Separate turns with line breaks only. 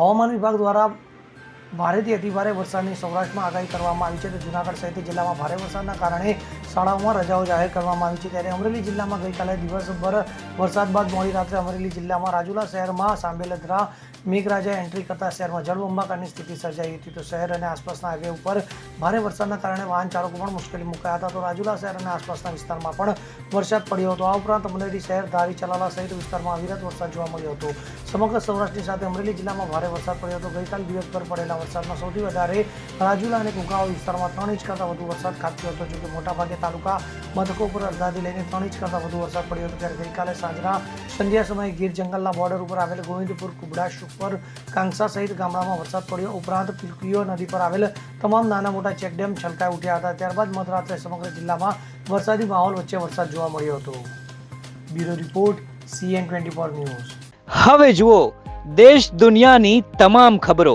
હવામાન વિભાગ દ્વારા ભારેથી અતિભારે વરસાદની સૌરાષ્ટ્રમાં આગાહી કરવામાં આવી છે તો જૂનાગઢ સહિત જિલ્લામાં ભારે વરસાદના કારણે શાળાઓમાં રજાઓ જાહેર કરવામાં આવી છે. ત્યારે અમરેલી જિલ્લામાં ગઈકાલે દિવસભર વરસાદ બાદ મોડી રાત્રે અમરેલી જિલ્લામાં રાજુલા શહેરમાં સાંબેલધરા મેઘરાજા એન્ટ્રી કરતા શહેરમાં જળબંબાકારની સ્થિતિ સર્જાઈ હતી. તો શહેર અને આસપાસના હાઈવે ઉપર ભારે વરસાદના કારણે વાહન ચાલકો પણ મુશ્કેલી મુકાયા હતા. તો રાજુલા શહેર અને આસપાસના વિસ્તારમાં પણ વરસાદ પડ્યો હતો. આ ઉપરાંત અમરેલી શહેર ધારી ચલાલા સહિત વિસ્તારમાં અવિરત વરસાદ જોવા મળ્યો હતો. સમગ્ર સૌરાષ્ટ્રની સાથે અમરેલી જિલ્લામાં ભારે વરસાદ પડ્યો હતો. ગઈકાલ દિવસભર પડેલા વરસાદમાં સૌથી વધારે રાજુલા અને કુંકાવા વિસ્તારમાં ત્રણ ઇંચ કરતાં વધુ વરસાદ ખાબક્યો હતો. જોકે મોટાભાગે તાલુકા મથકો પર અડધાથી લઈને ત્રણ ઇંચ કરતાં વધુ વરસાદ પડ્યો હતો. ત્યારે ગઈકાલે સાંજના સંધ્યા સમયે ગીર જંગલના બોર્ડર ઉપર આવેલ ગોવિંદપુર કુબડા ઉપર કાંસા સહિત ગામડામાં વરસાદ પડ્યો. ઉપરાંત પિલકીઓ નદી પર આવેલ તમામ નાના મોટા ચેકડેમ છલકાઈ ઉઠ્યા હતા. ત્યારબાદ મધરાત્રે સમગ્ર જિલ્લામાં વરસાદી માહોલ વચ્ચે વરસાદ જોવા મળ્યો હતો. Bureau report CN twenty four news.
હવે જુઓ, દેશ દુનિયાની તમામ ખબરો.